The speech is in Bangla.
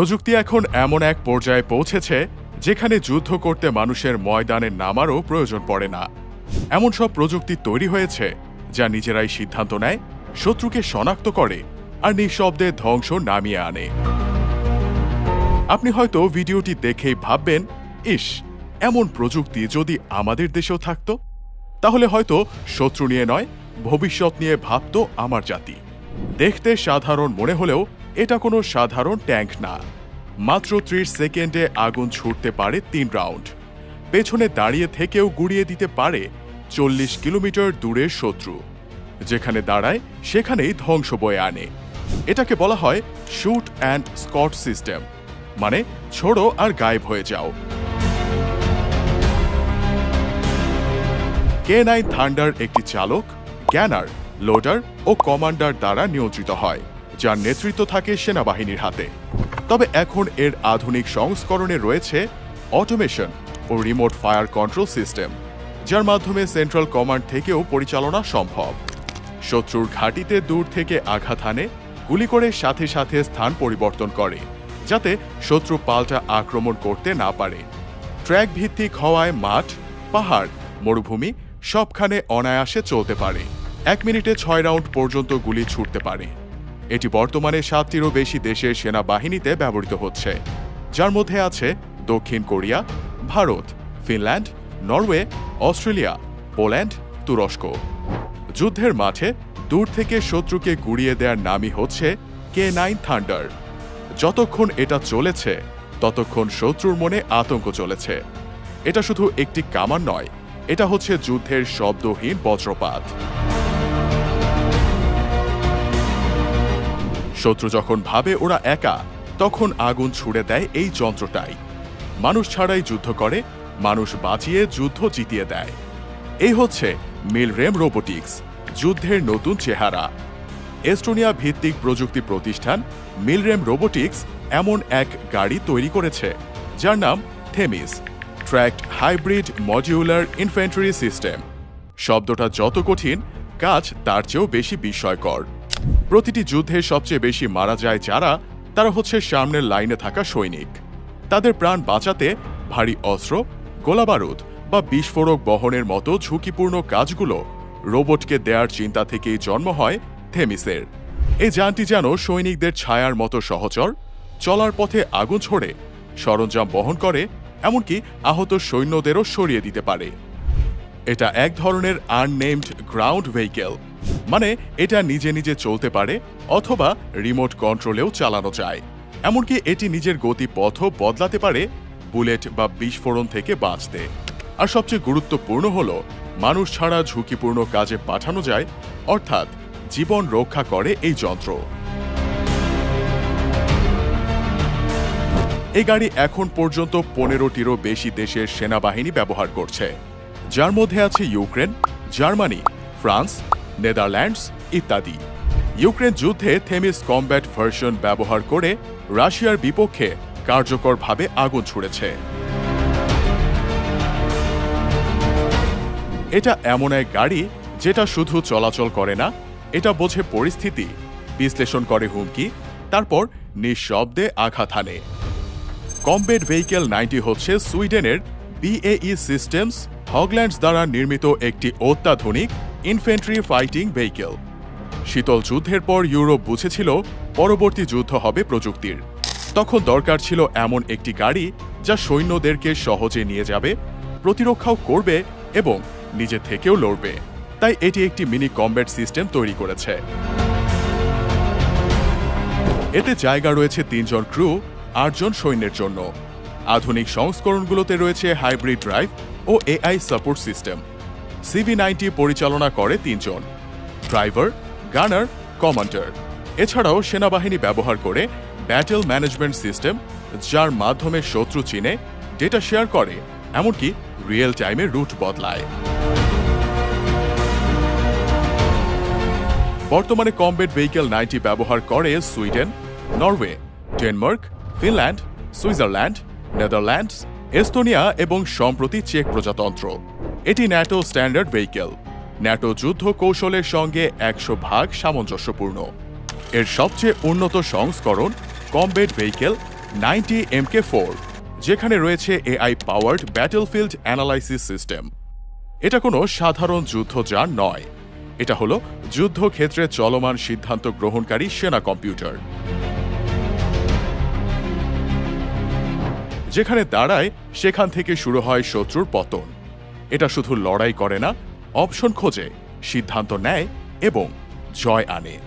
প্রযুক্তি এখন এমন এক পর্যায়ে পৌঁছেছে যেখানে যুদ্ধ করতে মানুষের ময়দানে নামারও প্রয়োজন পড়ে না। এমন সব প্রযুক্তি তৈরি হয়েছে যা নিজেরাই সিদ্ধান্ত নেয়, শত্রুকে শনাক্ত করে আর নিঃশব্দে ধ্বংস নামিয়ে আনে। আপনি হয়তো ভিডিওটি দেখেই ভাববেন, ইস, এমন প্রযুক্তি যদি আমাদের দেশেও থাকতো? তাহলে হয়তো শত্রু নিয়ে নয়, ভবিষ্যৎ নিয়ে ভাবতো আমার জাতি। দেখতে সাধারণ মনে হলেও এটা কোনো সাধারণ ট্যাঙ্ক না। মাত্র ত্রিশ সেকেন্ডে আগুন ছুটতে পারে তিন রাউন্ড। পেছনে দাঁড়িয়ে থেকেও গুড়িয়ে দিতে পারে চল্লিশ কিলোমিটার দূরের শত্রু। যেখানে দাঁড়ায়, সেখানেই ধ্বংস বয়ে আনে। এটাকে বলা হয় শুট অ্যান্ড স্কট সিস্টেম। মানে ছোড়ো আর গায়েব হয়ে যাও। কে নাইন থান্ডার একটি চালক গ্যানার লোডার ও কমান্ডার দ্বারা নিয়ন্ত্রিত হয়। যার নেতৃত্ব থাকে সেনাবাহিনীর হাতে। তবে এখন এর আধুনিক সংস্করণে রয়েছে অটোমেশন ও রিমোট ফায়ার কন্ট্রোল সিস্টেম, যার মাধ্যমে সেন্ট্রাল কমান্ড থেকেও পরিচালনা সম্ভব। শত্রুর ঘাঁটিতে দূর থেকে আঘাত হানে, গুলি করে সাথে সাথে স্থান পরিবর্তন করে, যাতে শত্রু পাল্টা আক্রমণ করতে না পারে। ট্র্যাক ভিত্তিক হওয়ায় মাঠ, পাহাড়, মরুভূমি সবখানে অনায়াসে চলতে পারে। এক মিনিটে ছয় রাউন্ড পর্যন্ত গুলি ছুটতে পারে। এটি বর্তমানে সাতটিরও বেশি দেশের সেনাবাহিনীতে ব্যবহৃত হচ্ছে। যার মধ্যে আছে দক্ষিণ Korea, Bharat, Finland, Norway, Australia, Poland, তুরস্ক। যুদ্ধের মাঠে দূর থেকে শত্রুকে গুড়িয়ে দেওয়ার নামই হচ্ছে কে নাইন থান্ডার। যতক্ষণ এটা চলেছে, ততক্ষণ শত্রুর মনে আতঙ্ক চলেছে। এটা শুধু একটি কামান নয়, এটা হচ্ছে যুদ্ধের শব্দহীন বজ্রপাত। শত্রু যখন ভাবে ওরা একা, তখন আগুন ছুড়ে দেয় এই যন্ত্রটাই। মানুষ ছাড়াই যুদ্ধ করে, মানুষ বাঁচিয়ে যুদ্ধ জিতিয়ে দেয়। এই হচ্ছে মিলরেম রোবোটিক্স, যুদ্ধের নতুন চেহারা। এস্টোনিয়া ভিত্তিক প্রযুক্তি প্রতিষ্ঠান মিলরেম রোবোটিক্স এমন এক গাড়ি তৈরি করেছে, যার নাম Themis tracked hybrid modular infantry system. শব্দটা যত কঠিন, কাজ তার চেয়েও বেশি বিস্ময়কর। প্রতিটি যুদ্ধে সবচেয়ে বেশি মারা যায় যারা, তারা হচ্ছে সামনের লাইনে থাকা সৈনিক। তাদের প্রাণ বাঁচাতে ভারী অস্ত্র, গোলাবারুদ বা বিস্ফোরক বহনের মতো ঝুঁকিপূর্ণ কাজগুলো রোবটকে দেয়ার চিন্তা থেকেই জন্ম হয় থেমিসের। এই যানটি যেন সৈনিকদের ছায়ার মতো সহচর, চলার পথে আগুন ছড়ে, সরঞ্জাম বহন করে, এমনকি আহত সৈন্যদেরও সরিয়ে দিতে পারে। এটা এক ধরনের আননেমড গ্রাউন্ড ভেহিকেল মানে এটা নিজে নিজে চলতে পারে অথবা রিমোট কন্ট্রোলেও চালানো যায়। এমনকি এটি নিজের গতিপথও বদলাতে পারে বুলেট বা বিস্ফোরণ থেকে বাঁচতে। আর সবচেয়ে গুরুত্বপূর্ণ হল, মানুষ ছাড়া ঝুঁকিপূর্ণ কাজে পাঠানো যায়, অর্থাৎ জীবন রক্ষা করে এই যন্ত্র। এই গাড়ি এখন পর্যন্ত পনেরোটিরও বেশি দেশের সেনাবাহিনী ব্যবহার করছে। যার মধ্যে আছে ইউক্রেন, জার্মানি, ফ্রান্স নেদারল্যান্ডস ইত্যাদি। ইউক্রেন যুদ্ধে থেমিস কমব্যাট ভার্সন ব্যবহার করে রাশিয়ার বিপক্ষে কার্যকরভাবে আগুন ছুড়েছে। এটা এমন এক গাড়ি যেটা শুধু চলাচল করে না, এটা বোঝে পরিস্থিতি, বিশ্লেষণ করে হুমকি, তারপর নিঃশব্দে আঘাত হানে। কমবেট ভেহিকেল নাইনটি হচ্ছে সুইডেনের বিএই সিস্টেমস হগল্যান্ডস দ্বারা নির্মিত একটি অত্যাধুনিক ইনফেন্ট্রি ফাইটিং ভেহিকেল। শীতল যুদ্ধের পর ইউরোপ বুঝেছিল পরবর্তী যুদ্ধ হবে প্রযুক্তির। তখন দরকার ছিল এমন একটি গাড়ি যা সৈন্যদেরকে সহজে নিয়ে যাবে, প্রতিরক্ষাও করবে এবং নিজে থেকেও লড়বে। তাই এটি একটি মিনি কম্ব্যাট সিস্টেম তৈরি করেছে। এতে জায়গা রয়েছে তিনজন ক্রু, আটজন সৈন্যের জন্য। আধুনিক সংস্করণগুলোতে রয়েছে হাইব্রিড ড্রাইভ ও AI support system. CV ninety পরিচালনা করে তিনজন। Driver, gunner, commander. এছাড়াও সেনাবাহিনী ব্যবহার করে ব্যাটেল ম্যানেজমেন্ট সিস্টেম যার মাধ্যমে শত্রু চিনে ডেটা শেয়ার করে, এমনকি রিয়েল টাইমে রুট বদলায়। বর্তমানে কমবেট ভেহিকেল নাইনটি ব্যবহার করে Sweden, Norway, Denmark, Finland, Switzerland, Netherlands, Estonia এবং সম্প্রতি চেক প্রজাতন্ত্র। এটি ন্যাটো স্ট্যান্ডার্ড ভেহিকেল। ন্যাটো যুদ্ধ কৌশলের সঙ্গে একশো ভাগ সামঞ্জস্যপূর্ণ। এর সবচেয়ে উন্নত সংস্করণ combat vehicle ninety MK four, যেখানে রয়েছে AI powered battlefield analysis system. এটা কোনো সাধারণ যুদ্ধ যুদ্ধযান নয়। এটা হলো যুদ্ধক্ষেত্রে চলমান সিদ্ধান্ত গ্রহণকারী সেনা কম্পিউটার। যেখানে দাঁড়ায় সেখান থেকে শুরু হয় শত্রুর পতন। এটা শুধু লড়াই করে না অপশন খোঁজে সিদ্ধান্ত নেয় এবং জয় আনে।